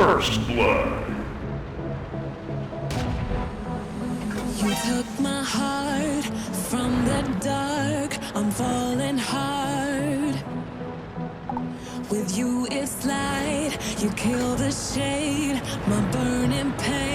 First Blood. You took my heart from the dark, I'm falling hard. With you, it's light, you kill the shade, my burning pain.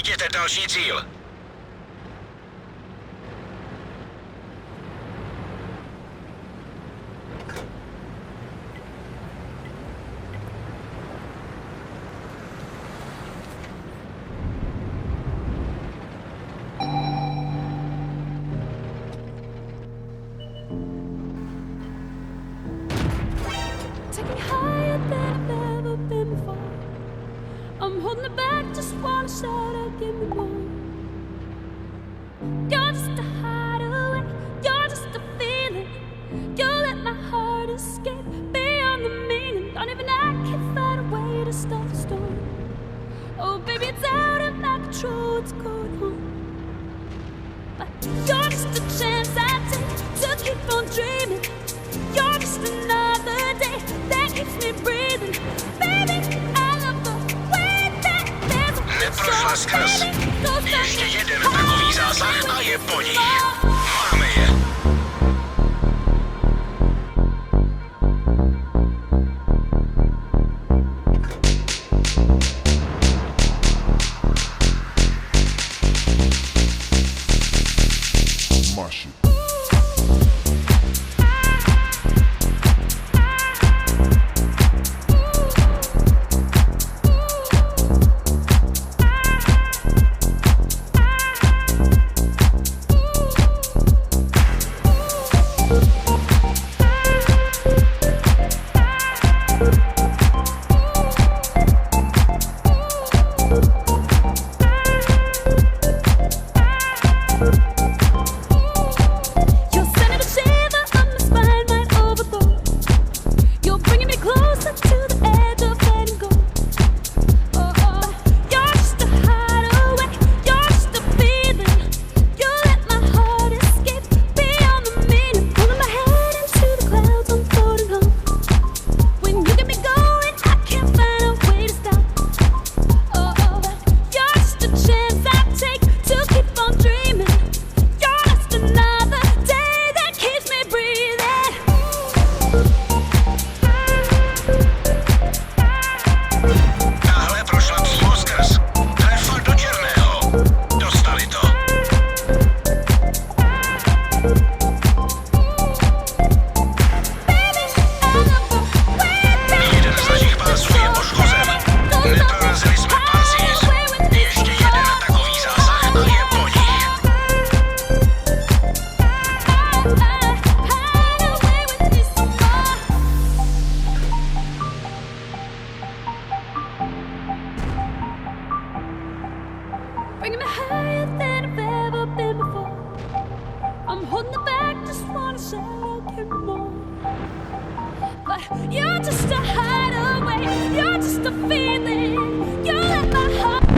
Najděte další cíl. just wanna shout out, give me more. You're just a hideaway, you're just a feeling. You let my heart escape beyond the meaning. Don't even I can find a way to stop the storm. Oh, baby, it's out of my control, it's going home. But you're just a chance I take to keep on dreaming. You're just another day that keeps me breathing. Proszła z kas. Jeszcze jeden takowy zasach, a je po nich. Mamy je. Marshall. Bringing me higher than I've ever been before. I'm holding it back, just wanna bit more. But you're just a hideaway, you're just a feeling. You my heart.